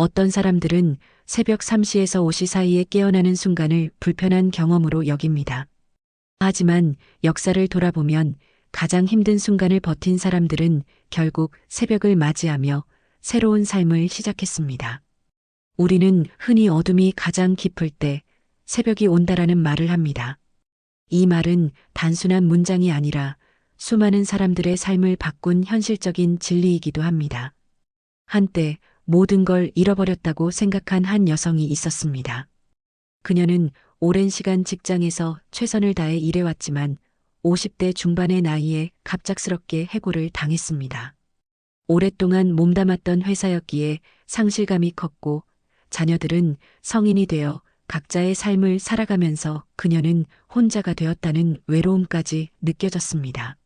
어떤 사람들은 새벽 3시에서 5시 사이에 깨어나는 순간을 불편한 경험으로 여깁니다. 하지만 역사를 돌아보면 가장 힘든 순간을 버틴 사람들은 결국 새벽을 맞이하며 새로운 삶을 시작했습니다. 우리는 흔히 어둠이 가장 깊을 때 새벽이 온다라는 말을 합니다. 이 말은 단순한 문장이 아니라 수많은 사람들의 삶을 바꾼 현실적인 진리이기도 합니다. 한때 모든 걸 잃어버렸다고 생각한 한 여성이 있었습니다. 그녀는 오랜 시간 직장에서 최선을 다해 일해왔지만 50대 중반의 나이에 갑작스럽게 해고를 당했습니다. 오랫동안 몸담았던 회사였기에 상실감이 컸고 자녀들은 성인이 되어 각자의 삶을 살아가면서 그녀는 혼자가 되었다는 외로움까지 느껴졌습니다.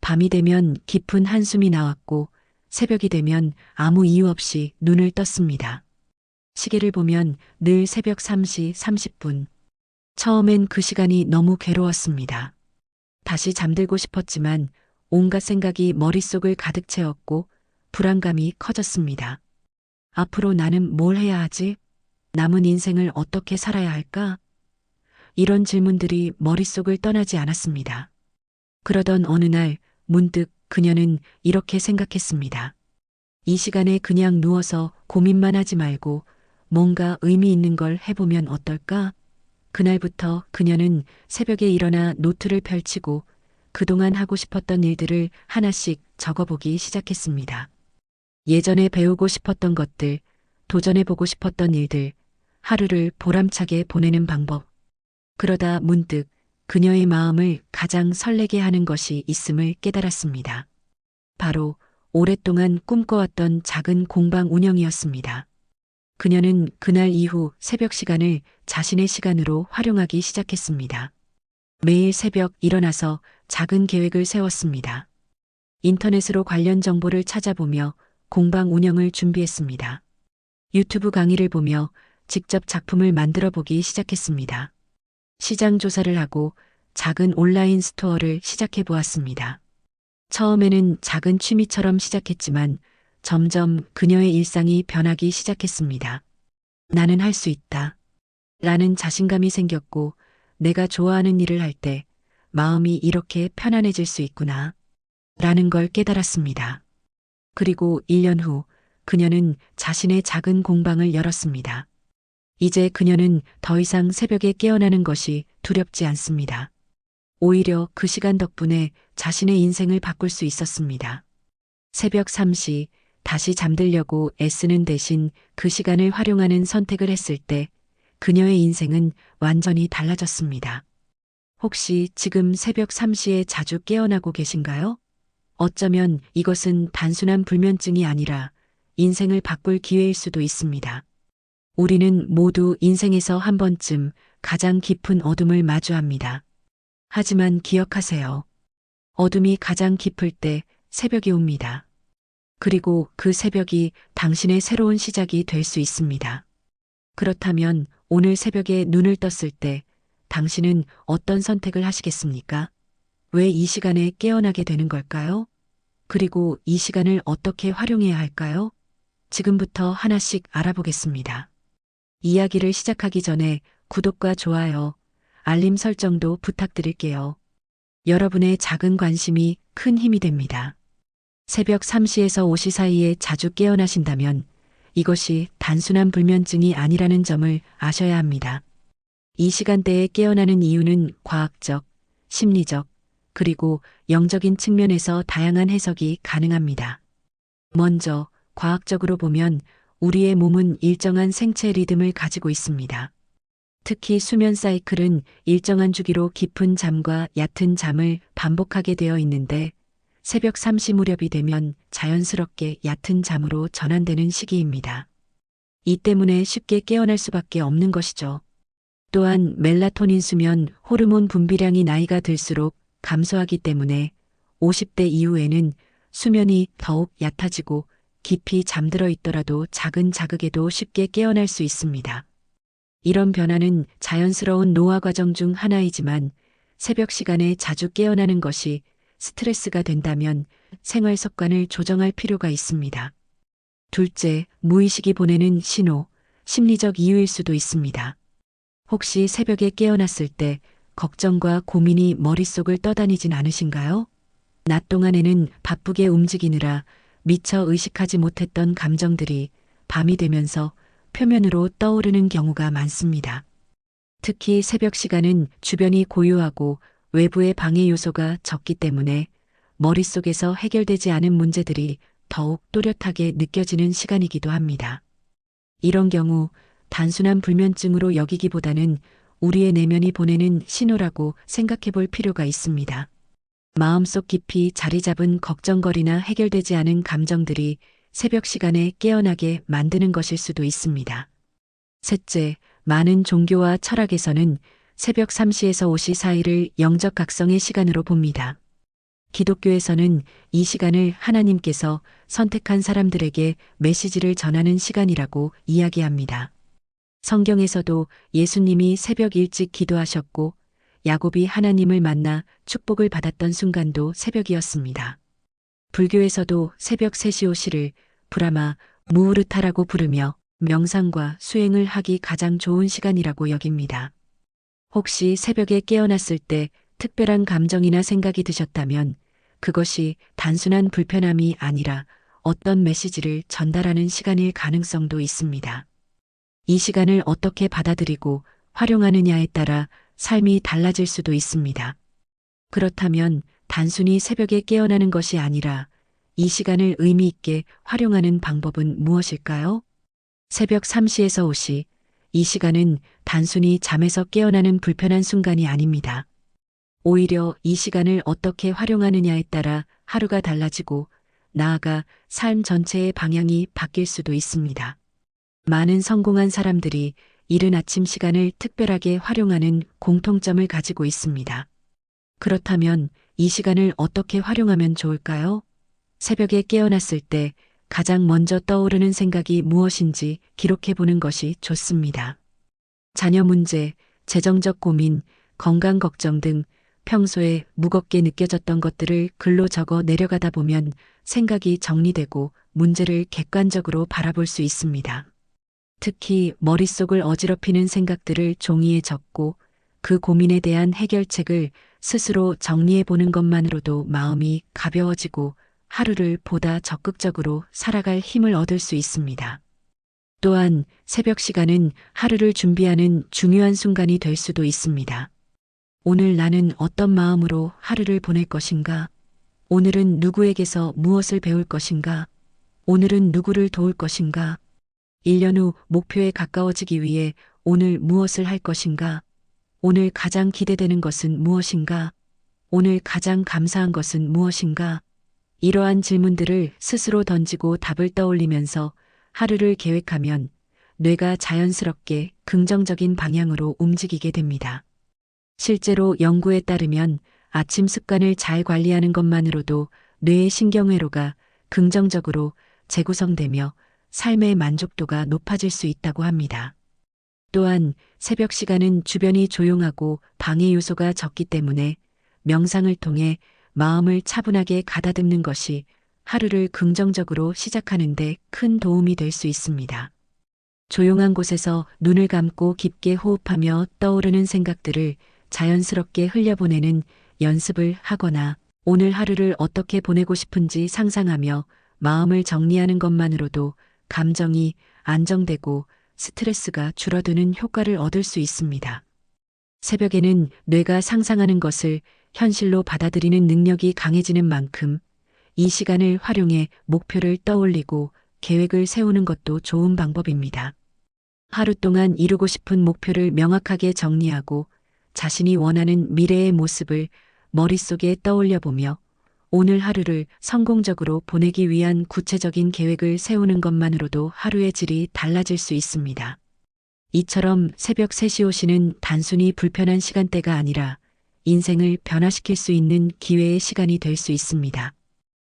밤이 되면 깊은 한숨이 나왔고 새벽이 되면 아무 이유 없이 눈을 떴습니다. 시계를 보면 늘 새벽 3시 30분. 처음엔 그 시간이 너무 괴로웠습니다. 다시 잠들고 싶었지만 온갖 생각이 머릿속을 가득 채웠고 불안감이 커졌습니다. 앞으로 나는 뭘 해야 하지? 남은 인생을 어떻게 살아야 할까? 이런 질문들이 머릿속을 떠나지 않았습니다. 그러던 어느 날 문득 그녀는 이렇게 생각했습니다. 이 시간에 그냥 누워서 고민만 하지 말고 뭔가 의미 있는 걸 해보면 어떨까? 그날부터 그녀는 새벽에 일어나 노트를 펼치고 그동안 하고 싶었던 일들을 하나씩 적어보기 시작했습니다. 예전에 배우고 싶었던 것들, 도전해보고 싶었던 일들, 하루를 보람차게 보내는 방법. 그러다 문득 그녀의 마음을 가장 설레게 하는 것이 있음을 깨달았습니다. 바로 오랫동안 꿈꿔왔던 작은 공방 운영이었습니다. 그녀는 그날 이후 새벽 시간을 자신의 시간으로 활용하기 시작했습니다. 매일 새벽 일어나서 작은 계획을 세웠습니다. 인터넷으로 관련 정보를 찾아보며 공방 운영을 준비했습니다. 유튜브 강의를 보며 직접 작품을 만들어 보기 시작했습니다. 시장 조사를 하고 작은 온라인 스토어를 시작해 보았습니다. 처음에는 작은 취미처럼 시작했지만 점점 그녀의 일상이 변하기 시작했습니다. 나는 할 수 있다. 라는 자신감이 생겼고 내가 좋아하는 일을 할 때 마음이 이렇게 편안해질 수 있구나. 라는 걸 깨달았습니다. 그리고 1년 후 그녀는 자신의 작은 공방을 열었습니다. 이제 그녀는 더 이상 새벽에 깨어나는 것이 두렵지 않습니다. 오히려 그 시간 덕분에 자신의 인생을 바꿀 수 있었습니다. 새벽 3시 다시 잠들려고 애쓰는 대신 그 시간을 활용하는 선택을 했을 때 그녀의 인생은 완전히 달라졌습니다. 혹시 지금 새벽 3시에 자주 깨어나고 계신가요? 어쩌면 이것은 단순한 불면증이 아니라 인생을 바꿀 기회일 수도 있습니다. 우리는 모두 인생에서 한 번쯤 가장 깊은 어둠을 마주합니다. 하지만 기억하세요. 어둠이 가장 깊을 때 새벽이 옵니다. 그리고 그 새벽이 당신의 새로운 시작이 될 수 있습니다. 그렇다면 오늘 새벽에 눈을 떴을 때 당신은 어떤 선택을 하시겠습니까? 왜 이 시간에 깨어나게 되는 걸까요? 그리고 이 시간을 어떻게 활용해야 할까요? 지금부터 하나씩 알아보겠습니다. 이야기를 시작하기 전에 구독과 좋아요, 알림 설정도 부탁드릴게요. 여러분의 작은 관심이 큰 힘이 됩니다. 새벽 3시에서 5시 사이에 자주 깨어나신다면 이것이 단순한 불면증이 아니라는 점을 아셔야 합니다. 이 시간대에 깨어나는 이유는 과학적, 심리적, 그리고 영적인 측면에서 다양한 해석이 가능합니다. 먼저 과학적으로 보면 우리의 몸은 일정한 생체 리듬을 가지고 있습니다. 특히 수면 사이클은 일정한 주기로 깊은 잠과 얕은 잠을 반복하게 되어 있는데 새벽 3시 무렵이 되면 자연스럽게 얕은 잠으로 전환되는 시기입니다. 이 때문에 쉽게 깨어날 수밖에 없는 것이죠. 또한 멜라토닌 수면 호르몬 분비량이 나이가 들수록 감소하기 때문에 50대 이후에는 수면이 더욱 얕아지고 깊이 잠들어 있더라도 작은 자극에도 쉽게 깨어날 수 있습니다. 이런 변화는 자연스러운 노화 과정 중 하나이지만 새벽 시간에 자주 깨어나는 것이 스트레스가 된다면 생활 습관을 조정할 필요가 있습니다. 둘째, 무의식이 보내는 신호, 심리적 이유일 수도 있습니다. 혹시 새벽에 깨어났을 때 걱정과 고민이 머릿속을 떠다니진 않으신가요? 낮 동안에는 바쁘게 움직이느라 미처 의식하지 못했던 감정들이 밤이 되면서 표면으로 떠오르는 경우가 많습니다. 특히 새벽 시간은 주변이 고요하고 외부의 방해 요소가 적기 때문에 머릿속에서 해결되지 않은 문제들이 더욱 또렷하게 느껴지는 시간이기도 합니다. 이런 경우 단순한 불면증으로 여기기보다는 우리의 내면이 보내는 신호라고 생각해 볼 필요가 있습니다. 마음속 깊이 자리 잡은 걱정거리나 해결되지 않은 감정들이 새벽 시간에 깨어나게 만드는 것일 수도 있습니다. 셋째, 많은 종교와 철학에서는 새벽 3시에서 5시 사이를 영적 각성의 시간으로 봅니다. 기독교에서는 이 시간을 하나님께서 선택한 사람들에게 메시지를 전하는 시간이라고 이야기합니다. 성경에서도 예수님이 새벽 일찍 기도하셨고 야곱이 하나님을 만나 축복을 받았던 순간도 새벽이었습니다. 불교에서도 새벽 3시 5시를 브라마 무우르타라고 부르며 명상과 수행을 하기 가장 좋은 시간이라고 여깁니다. 혹시 새벽에 깨어났을 때 특별한 감정이나 생각이 드셨다면 그것이 단순한 불편함이 아니라 어떤 메시지를 전달하는 시간일 가능성도 있습니다. 이 시간을 어떻게 받아들이고 활용하느냐에 따라 삶이 달라질 수도 있습니다. 그렇다면 단순히 새벽에 깨어나는 것이 아니라 이 시간을 의미 있게 활용하는 방법은 무엇일까요? 새벽 3시에서 5시. 이 시간은 단순히 잠에서 깨어나는 불편한 순간이 아닙니다. 오히려 이 시간을 어떻게 활용하느냐에 따라 하루가 달라지고 나아가 삶 전체의 방향이 바뀔 수도 있습니다. 많은 성공한 사람들이 이른 아침 시간을 특별하게 활용하는 공통점을 가지고 있습니다. 그렇다면 이 시간을 어떻게 활용하면 좋을까요? 새벽에 깨어났을 때 가장 먼저 떠오르는 생각이 무엇인지 기록해 보는 것이 좋습니다. 자녀 문제, 재정적 고민, 건강 걱정 등 평소에 무겁게 느껴졌던 것들을 글로 적어 내려가다 보면 생각이 정리되고 문제를 객관적으로 바라볼 수 있습니다. 특히 머릿속을 어지럽히는 생각들을 종이에 적고 그 고민에 대한 해결책을 스스로 정리해 보는 것만으로도 마음이 가벼워지고 하루를 보다 적극적으로 살아갈 힘을 얻을 수 있습니다. 또한 새벽 시간은 하루를 준비하는 중요한 순간이 될 수도 있습니다. 오늘 나는 어떤 마음으로 하루를 보낼 것인가? 오늘은 누구에게서 무엇을 배울 것인가? 오늘은 누구를 도울 것인가? 1년 후 목표에 가까워지기 위해 오늘 무엇을 할 것인가? 오늘 가장 기대되는 것은 무엇인가? 오늘 가장 감사한 것은 무엇인가? 이러한 질문들을 스스로 던지고 답을 떠올리면서 하루를 계획하면 뇌가 자연스럽게 긍정적인 방향으로 움직이게 됩니다. 실제로 연구에 따르면 아침 습관을 잘 관리하는 것만으로도 뇌의 신경회로가 긍정적으로 재구성되며 삶의 만족도가 높아질 수 있다고 합니다. 또한 새벽 시간은 주변이 조용하고 방해 요소가 적기 때문에 명상을 통해 마음을 차분하게 가다듬는 것이 하루를 긍정적으로 시작하는데 큰 도움이 될 수 있습니다. 조용한 곳에서 눈을 감고 깊게 호흡하며 떠오르는 생각들을 자연스럽게 흘려보내는 연습을 하거나 오늘 하루를 어떻게 보내고 싶은지 상상하며 마음을 정리하는 것만으로도 감정이 안정되고 스트레스가 줄어드는 효과를 얻을 수 있습니다. 새벽에는 뇌가 상상하는 것을 현실로 받아들이는 능력이 강해지는 만큼 이 시간을 활용해 목표를 떠올리고 계획을 세우는 것도 좋은 방법입니다. 하루 동안 이루고 싶은 목표를 명확하게 정리하고 자신이 원하는 미래의 모습을 머릿속에 떠올려 보며 오늘 하루를 성공적으로 보내기 위한 구체적인 계획을 세우는 것만으로도 하루의 질이 달라질 수 있습니다. 이처럼 새벽 3시 5시는 단순히 불편한 시간대가 아니라 인생을 변화시킬 수 있는 기회의 시간이 될 수 있습니다.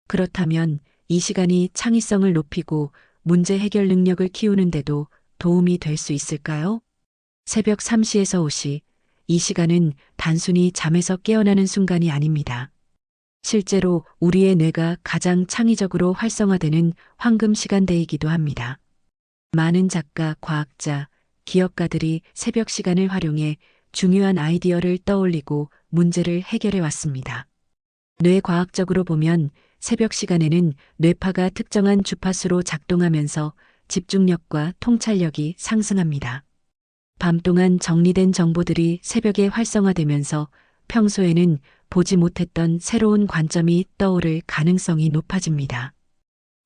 그렇다면 이 시간이 창의성을 높이고 문제 해결 능력을 키우는데도 도움이 될 수 있을까요? 새벽 3시에서 5시, 이 시간은 단순히 잠에서 깨어나는 순간이 아닙니다. 실제로 우리의 뇌가 가장 창의적으로 활성화되는 황금 시간대이기도 합니다. 많은 작가, 과학자, 기업가들이 새벽 시간을 활용해 중요한 아이디어를 떠올리고 문제를 해결해 왔습니다. 뇌과학적으로 보면 새벽 시간에는 뇌파가 특정한 주파수로 작동하면서 집중력과 통찰력이 상승합니다. 밤 동안 정리된 정보들이 새벽에 활성화되면서 평소에는 보지 못했던 새로운 관점이 떠오를 가능성이 높아집니다.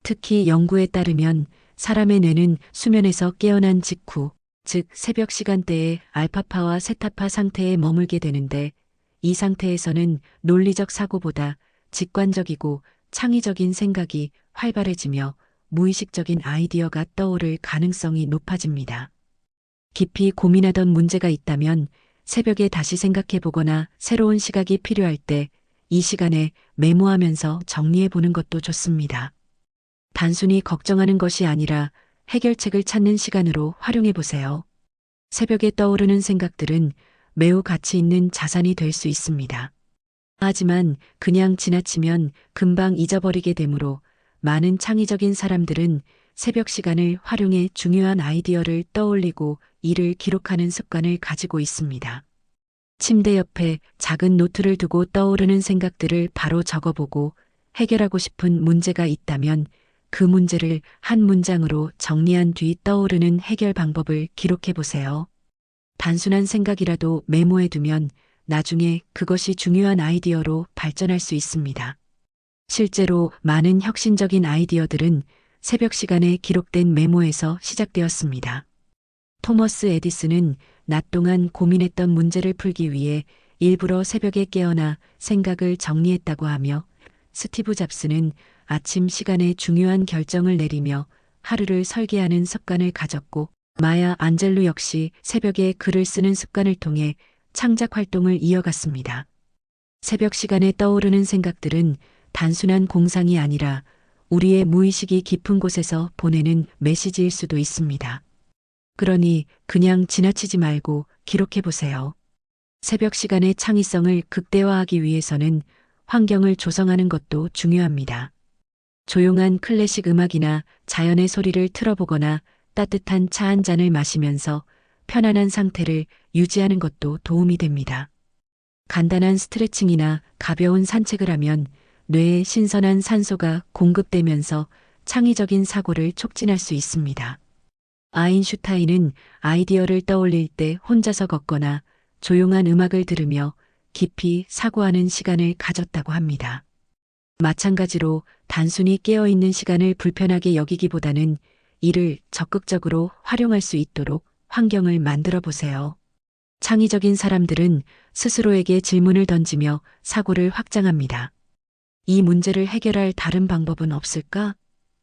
특히 연구에 따르면 사람의 뇌는 수면에서 깨어난 직후, 즉 새벽 시간대에 알파파와 세타파 상태에 머물게 되는데 이 상태에서는 논리적 사고보다 직관적이고 창의적인 생각이 활발해지며 무의식적인 아이디어가 떠오를 가능성이 높아집니다. 깊이 고민하던 문제가 있다면 새벽에 다시 생각해 보거나 새로운 시각이 필요할 때 이 시간에 메모하면서 정리해 보는 것도 좋습니다. 단순히 걱정하는 것이 아니라 해결책을 찾는 시간으로 활용해 보세요. 새벽에 떠오르는 생각들은 매우 가치 있는 자산이 될 수 있습니다. 하지만 그냥 지나치면 금방 잊어버리게 되므로 많은 창의적인 사람들은 새벽 시간을 활용해 중요한 아이디어를 떠올리고 이를 기록하는 습관을 가지고 있습니다. 침대 옆에 작은 노트를 두고 떠오르는 생각들을 바로 적어보고 해결하고 싶은 문제가 있다면 그 문제를 한 문장으로 정리한 뒤 떠오르는 해결 방법을 기록해 보세요. 단순한 생각이라도 메모해 두면 나중에 그것이 중요한 아이디어로 발전할 수 있습니다. 실제로 많은 혁신적인 아이디어들은 새벽 시간에 기록된 메모에서 시작되었습니다. 토머스 에디슨은 낮 동안 고민했던 문제를 풀기 위해 일부러 새벽에 깨어나 생각을 정리했다고 하며 스티브 잡스는 아침 시간에 중요한 결정을 내리며 하루를 설계하는 습관을 가졌고 마야 안젤루 역시 새벽에 글을 쓰는 습관을 통해 창작 활동을 이어갔습니다. 새벽 시간에 떠오르는 생각들은 단순한 공상이 아니라 우리의 무의식이 깊은 곳에서 보내는 메시지일 수도 있습니다. 그러니 그냥 지나치지 말고 기록해 보세요. 새벽 시간의 창의성을 극대화하기 위해서는 환경을 조성하는 것도 중요합니다. 조용한 클래식 음악이나 자연의 소리를 틀어보거나 따뜻한 차 한 잔을 마시면서 편안한 상태를 유지하는 것도 도움이 됩니다. 간단한 스트레칭이나 가벼운 산책을 하면 뇌에 신선한 산소가 공급되면서 창의적인 사고를 촉진할 수 있습니다. 아인슈타인은 아이디어를 떠올릴 때 혼자서 걷거나 조용한 음악을 들으며 깊이 사고하는 시간을 가졌다고 합니다. 마찬가지로 단순히 깨어있는 시간을 불편하게 여기기보다는 이를 적극적으로 활용할 수 있도록 환경을 만들어 보세요. 창의적인 사람들은 스스로에게 질문을 던지며 사고를 확장합니다. 이 문제를 해결할 다른 방법은 없을까?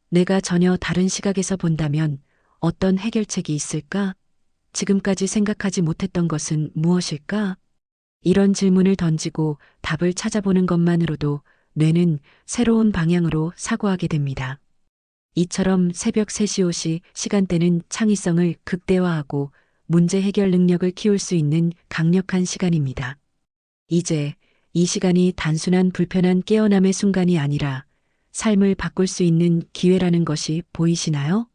내가 전혀 다른 시각에서 본다면 어떤 해결책이 있을까? 지금까지 생각하지 못했던 것은 무엇일까? 이런 질문을 던지고 답을 찾아보는 것만으로도 뇌는 새로운 방향으로 사고하게 됩니다. 이처럼 새벽 3시 5시 시간대는 창의성을 극대화하고 문제 해결 능력을 키울 수 있는 강력한 시간입니다. 이제 이 시간이 단순한 불편한 깨어남의 순간이 아니라 삶을 바꿀 수 있는 기회라는 것이 보이시나요?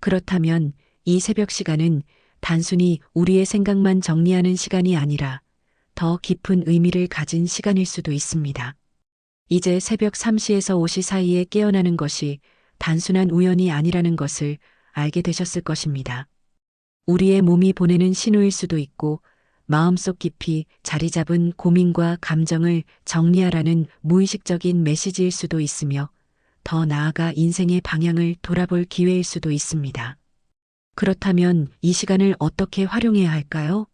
그렇다면 이 새벽 시간은 단순히 우리의 생각만 정리하는 시간이 아니라 더 깊은 의미를 가진 시간일 수도 있습니다. 이제 새벽 3시에서 5시 사이에 깨어나는 것이 단순한 우연이 아니라는 것을 알게 되셨을 것입니다. 우리의 몸이 보내는 신호일 수도 있고 마음속 깊이 자리 잡은 고민과 감정을 정리하라는 무의식적인 메시지일 수도 있으며 더 나아가 인생의 방향을 돌아볼 기회일 수도 있습니다. 그렇다면 이 시간을 어떻게 활용해야 할까요?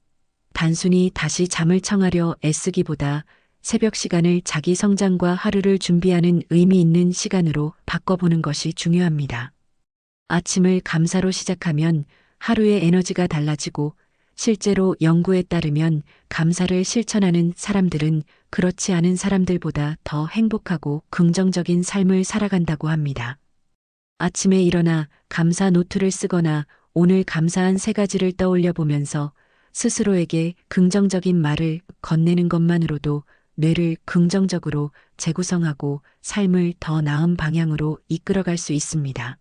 단순히 다시 잠을 청하려 애쓰기보다 새벽 시간을 자기 성장과 하루를 준비하는 의미 있는 시간으로 바꿔보는 것이 중요합니다. 아침을 감사로 시작하면 하루의 에너지가 달라지고 실제로 연구에 따르면 감사를 실천하는 사람들은 그렇지 않은 사람들보다 더 행복하고 긍정적인 삶을 살아간다고 합니다. 아침에 일어나 감사 노트를 쓰거나 오늘 감사한 세 가지를 떠올려 보면서 스스로에게 긍정적인 말을 건네는 것만으로도 뇌를 긍정적으로 재구성하고 삶을 더 나은 방향으로 이끌어갈 수 있습니다.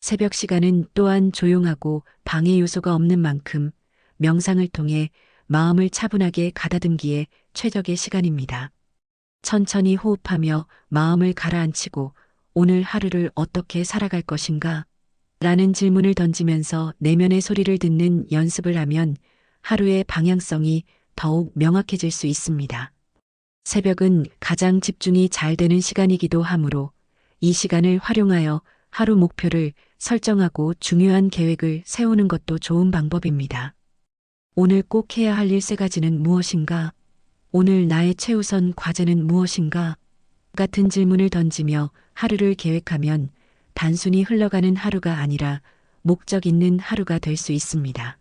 새벽 시간은 또한 조용하고 방해 요소가 없는 만큼 명상을 통해 마음을 차분하게 가다듬기에 최적의 시간입니다. 천천히 호흡하며 마음을 가라앉히고 오늘 하루를 어떻게 살아갈 것인가? 라는 질문을 던지면서 내면의 소리를 듣는 연습을 하면 하루의 방향성이 더욱 명확해질 수 있습니다. 새벽은 가장 집중이 잘 되는 시간이기도 하므로 이 시간을 활용하여 하루 목표를 설정하고 중요한 계획을 세우는 것도 좋은 방법입니다. 오늘 꼭 해야 할 일 세 가지는 무엇인가? 오늘 나의 최우선 과제는 무엇인가? 같은 질문을 던지며 하루를 계획하면 단순히 흘러가는 하루가 아니라 목적 있는 하루가 될 수 있습니다.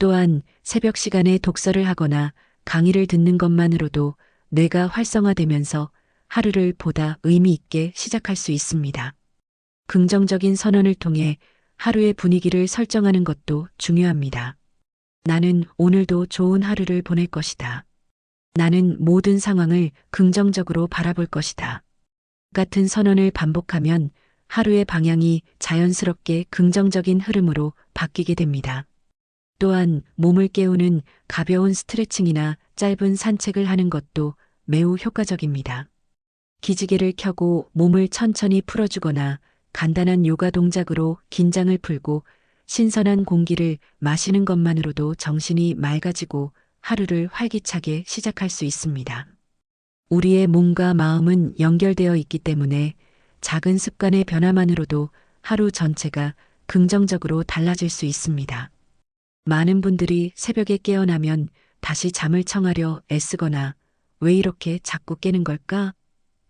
또한 새벽 시간에 독서를 하거나 강의를 듣는 것만으로도 뇌가 활성화되면서 하루를 보다 의미 있게 시작할 수 있습니다. 긍정적인 선언을 통해 하루의 분위기를 설정하는 것도 중요합니다. 나는 오늘도 좋은 하루를 보낼 것이다. 나는 모든 상황을 긍정적으로 바라볼 것이다. 같은 선언을 반복하면 하루의 방향이 자연스럽게 긍정적인 흐름으로 바뀌게 됩니다. 또한 몸을 깨우는 가벼운 스트레칭이나 짧은 산책을 하는 것도 매우 효과적입니다. 기지개를 켜고 몸을 천천히 풀어주거나 간단한 요가 동작으로 긴장을 풀고 신선한 공기를 마시는 것만으로도 정신이 맑아지고 하루를 활기차게 시작할 수 있습니다. 우리의 몸과 마음은 연결되어 있기 때문에 작은 습관의 변화만으로도 하루 전체가 긍정적으로 달라질 수 있습니다. 많은 분들이 새벽에 깨어나면 다시 잠을 청하려 애쓰거나 왜 이렇게 자꾸 깨는 걸까?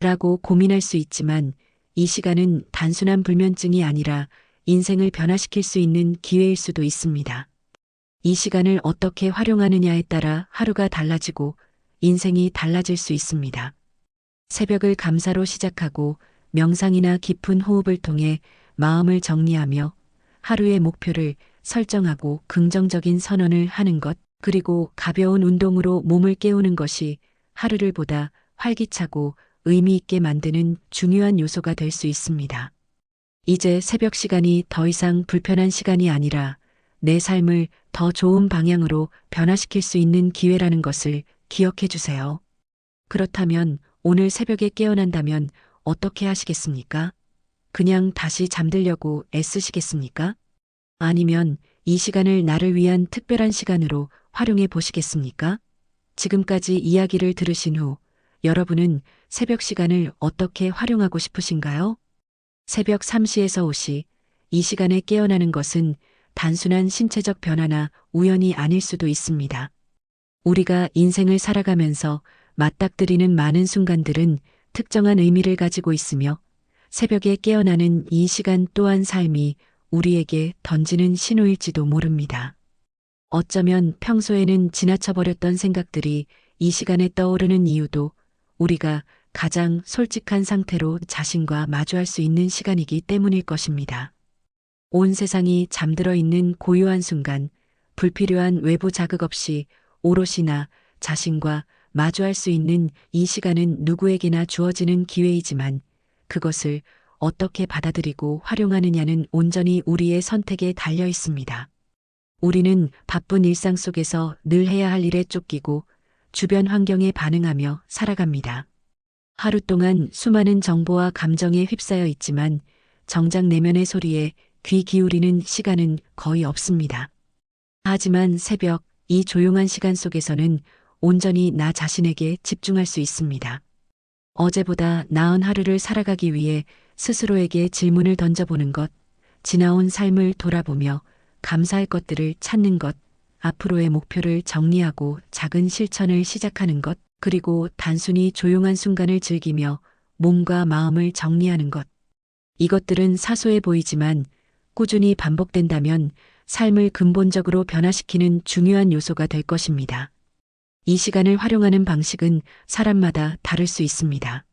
라고 고민할 수 있지만 이 시간은 단순한 불면증이 아니라 인생을 변화시킬 수 있는 기회일 수도 있습니다. 이 시간을 어떻게 활용하느냐에 따라 하루가 달라지고 인생이 달라질 수 있습니다. 새벽을 감사로 시작하고 명상이나 깊은 호흡을 통해 마음을 정리하며 하루의 목표를 설정하고 긍정적인 선언을 하는 것, 그리고 가벼운 운동으로 몸을 깨우는 것이 하루를 보다 활기차고 의미 있게 만드는 중요한 요소가 될 수 있습니다. 이제 새벽 시간이 더 이상 불편한 시간이 아니라 내 삶을 더 좋은 방향으로 변화시킬 수 있는 기회라는 것을 기억해 주세요. 그렇다면 오늘 새벽에 깨어난다면 어떻게 하시겠습니까? 그냥 다시 잠들려고 애쓰시겠습니까? 아니면 이 시간을 나를 위한 특별한 시간으로 활용해 보시겠습니까? 지금까지 이야기를 들으신 후 여러분은 새벽 시간을 어떻게 활용하고 싶으신가요? 새벽 3시에서 5시, 이 시간에 깨어나는 것은 단순한 신체적 변화나 우연이 아닐 수도 있습니다. 우리가 인생을 살아가면서 맞닥뜨리는 많은 순간들은 특정한 의미를 가지고 있으며 새벽에 깨어나는 이 시간 또한 삶이 우리에게 던지는 신호일지도 모릅니다. 어쩌면 평소에는 지나쳐버렸던 생각들이 이 시간에 떠오르는 이유도 우리가 가장 솔직한 상태로 자신과 마주할 수 있는 시간이기 때문일 것입니다. 온 세상이 잠들어 있는 고요한 순간, 불필요한 외부 자극 없이 오롯이 나 자신과 마주할 수 있는 이 시간은 누구에게나 주어지는 기회이지만 그것을 어떻게 받아들이고 활용하느냐는 온전히 우리의 선택에 달려 있습니다. 우리는 바쁜 일상 속에서 늘 해야 할 일에 쫓기고 주변 환경에 반응하며 살아갑니다. 하루 동안 수많은 정보와 감정에 휩싸여 있지만 정작 내면의 소리에 귀 기울이는 시간은 거의 없습니다. 하지만 새벽 이 조용한 시간 속에서는 온전히 나 자신에게 집중할 수 있습니다. 어제보다 나은 하루를 살아가기 위해 스스로에게 질문을 던져보는 것, 지나온 삶을 돌아보며 감사할 것들을 찾는 것, 앞으로의 목표를 정리하고 작은 실천을 시작하는 것, 그리고 단순히 조용한 순간을 즐기며 몸과 마음을 정리하는 것. 이것들은 사소해 보이지만 꾸준히 반복된다면 삶을 근본적으로 변화시키는 중요한 요소가 될 것입니다. 이 시간을 활용하는 방식은 사람마다 다를 수 있습니다.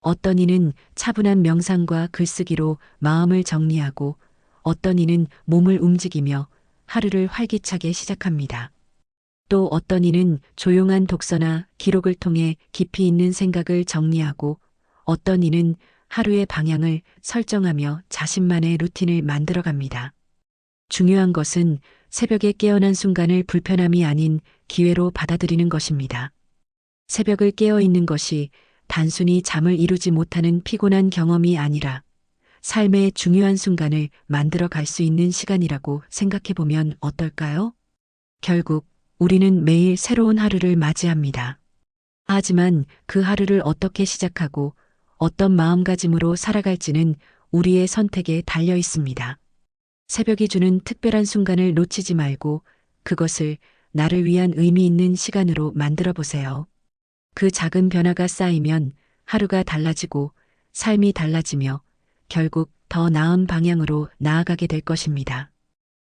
어떤 이는 차분한 명상과 글쓰기로 마음을 정리하고 어떤 이는 몸을 움직이며 하루를 활기차게 시작합니다. 또 어떤 이는 조용한 독서나 기록을 통해 깊이 있는 생각을 정리하고 어떤 이는 하루의 방향을 설정하며 자신만의 루틴을 만들어 갑니다. 중요한 것은 새벽에 깨어난 순간을 불편함이 아닌 기회로 받아들이는 것입니다. 새벽을 깨어 있는 것이 단순히 잠을 이루지 못하는 피곤한 경험이 아니라 삶의 중요한 순간을 만들어 갈 수 있는 시간이라고 생각해 보면 어떨까요? 결국 우리는 매일 새로운 하루를 맞이합니다. 하지만 그 하루를 어떻게 시작하고 어떤 마음가짐으로 살아갈지는 우리의 선택에 달려 있습니다. 새벽이 주는 특별한 순간을 놓치지 말고 그것을 나를 위한 의미 있는 시간으로 만들어 보세요. 그 작은 변화가 쌓이면 하루가 달라지고 삶이 달라지며 결국 더 나은 방향으로 나아가게 될 것입니다.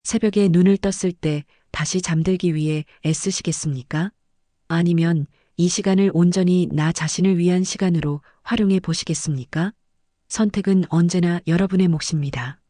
새벽에 눈을 떴을 때 다시 잠들기 위해 애쓰시겠습니까? 아니면 이 시간을 온전히 나 자신을 위한 시간으로 활용해 보시겠습니까? 선택은 언제나 여러분의 몫입니다.